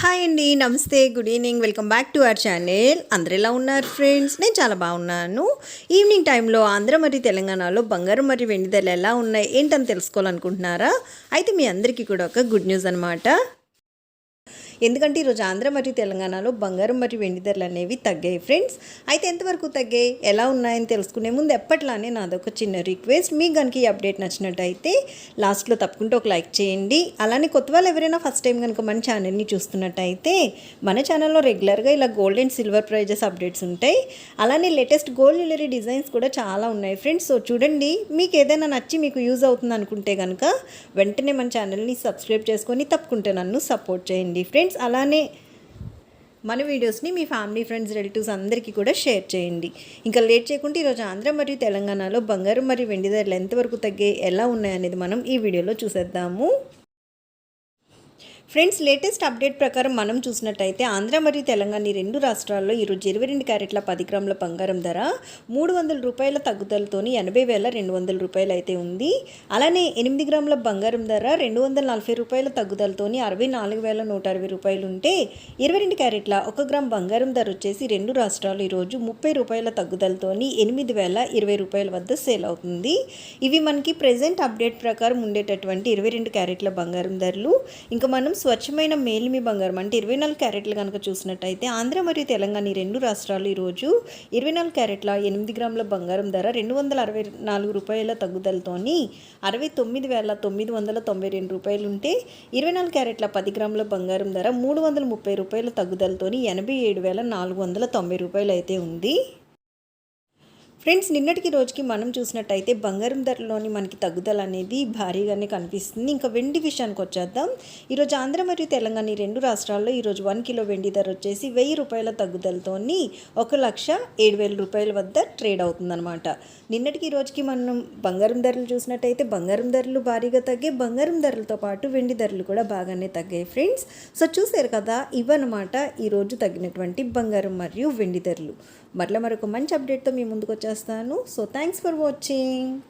Hi అండి నమస్తే good evening. Welcome back to our channel. అందరు ఎలా ఉన్నారు ఫ్రెండ్స్? నేను చాలా బాగున్నాను. ఈవినింగ్ టైంలో ఆంధ్ర మరియు తెలంగాణలో బంగారం మరియు వెండి ధరలు ఎలా ఉన్నాయి ఏంటని తెలుసుకోవాలనుకుంటున్నారా? అయితే మీ అందరికీ కూడా ఒక గుడ్ న్యూస్ అనమాట ఎందుకంటే ఈరోజు ఆంధ్ర మరియు తెలంగాణలో బంగారం మరియు వెండి ధరలు అనేవి తగ్గాయి ఫ్రెండ్స్. అయితే ఎంతవరకు తగ్గాయి? ఎలా ఉన్నాయని తెలుసుకునే ముందు ఎప్పట్లానే నాదొక చిన్న రిక్వెస్ట్. మీకు కనుక ఈ అప్డేట్ నచ్చినట్టయితే లాస్ట్లో తప్పకుండా ఒక లైక్ చేయండి. అలానే కొత్త వాళ్ళు ఎవరైనా ఫస్ట్ టైం కనుక మన ఛానల్ని చూస్తున్నట్టయితే మన ఛానల్లో రెగ్యులర్గా ఇలా gold and silver prizes updates ఉంటాయి. అలానే లేటెస్ట్ గోల్డ్ జ్యువెలరీ డిజైన్స్ కూడా చాలా ఉన్నాయి ఫ్రెండ్స్. సో చూడండి మీకు ఏదైనా నచ్చి మీకు యూజ్ అవుతుంది అనుకుంటే కనుక వెంటనే మన ఛానల్ని సబ్స్క్రైబ్ చేసుకొని తప్పకుండా నన్ను సపోర్ట్ చేయండి ఫ్రెండ్స్. అలానే మన వీడియోస్ని మీ ఫ్యామిలీ ఫ్రెండ్స్ రిలేటివ్స్ అందరికీ కూడా షేర్ చేయండి. ఇంకా లేట్ చేయకుండా ఈరోజు ఆంధ్ర మరియు తెలంగాణలో బంగారం మరియు వెండి ధరలు ఎంతవరకు తగ్గే ఎలా ఉన్నాయనేది మనం ఈ వీడియోలో చూసేద్దాము. ఫ్రెండ్స్ లేటెస్ట్ అప్డేట్ ప్రకారం మనం చూసినట్టయితే ఆంధ్ర మరియు తెలంగాణ ఈ రెండు రాష్ట్రాల్లో ఈరోజు ఇరవై రెండు క్యారెట్ల పది గ్రాముల బంగారం ధర మూడు వందల రూపాయల తగ్గుదలతోని ఎనభై వేల రెండు వందల రూపాయలు అయితే ఉంది. అలానే ఎనిమిది గ్రాముల బంగారం ధర రెండు వందల నలభై రూపాయల తగ్గుదలతోని అరవై నాలుగు వేల నూట అరవై రూపాయలు ఉంటే ఇరవై రెండు క్యారెట్ల ఒక గ్రామ్ బంగారం ధర వచ్చేసి రెండు రాష్ట్రాలు ఈరోజు ముప్పై రూపాయల తగ్గుదలతోని ఎనిమిది వేల ఇరవై రూపాయల వద్ద సేల్ అవుతుంది. ఇవి మనకి ప్రజెంట్ అప్డేట్ ప్రకారం ఉండేటటువంటి ఇరవై రెండు క్యారెట్ల బంగారం ధరలు. ఇంకా మనం స్వచ్ఛమైన మేలిమి బంగారం. అంటే ఇరవై నాలుగు క్యారెట్లు కనుక చూసినట్టయితే ఆంధ్ర మరియు తెలంగాణ ఈ రెండు రాష్ట్రాలు ఈరోజు ఇరవై నాలుగు క్యారెట్ల ఎనిమిది గ్రాముల బంగారం ధర రెండు వందల అరవై నాలుగు రూపాయల తగ్గుదలతోని అరవై తొమ్మిది వేల తొమ్మిది వందల తొంభై రెండు రూపాయలు ఉంటే ఇరవై నాలుగు క్యారెట్ల పది గ్రాముల బంగారం ధర మూడు వందల ముప్పై రూపాయల తగ్గుదలతోని ఎనభై ఏడు వేల నాలుగు వందల తొంభై రూపాయలు అయితే ఉంది. ఫ్రెండ్స్ నిన్నటికి రోజుకి మనం చూసినట్టయితే బంగారం ధరలోని మనకి తగ్గుదల అనేది భారీగానే కనిపిస్తుంది. ఇంకా వెండి విషయానికి వచ్చేద్దాం. ఈరోజు ఆంధ్ర మరియు తెలంగాణ ఈ రెండు రాష్ట్రాల్లో ఈరోజు వన్ కిలో వెండి ధర వచ్చేసి వెయ్యి రూపాయల తగ్గుదలతోని ఒక లక్ష ఏడు వేల రూపాయల వద్ద ట్రేడ్ అవుతుందన్నమాట. నిన్నటికి రోజుకి మనం బంగారం ధరలు చూసినట్టయితే బంగారం ధరలు భారీగా తగ్గే బంగారం ధరలతో పాటు వెండి ధరలు కూడా బాగానే తగ్గాయి ఫ్రెండ్స్. సో చూసారు కదా ఇవన్నమాట ఈరోజు తగ్గినటువంటి బంగారం మరియు వెండి ధరలు. మరలా మరొక మంచి అప్డేట్తో మీ ముందుకు చేస్తాను. So thanks for watching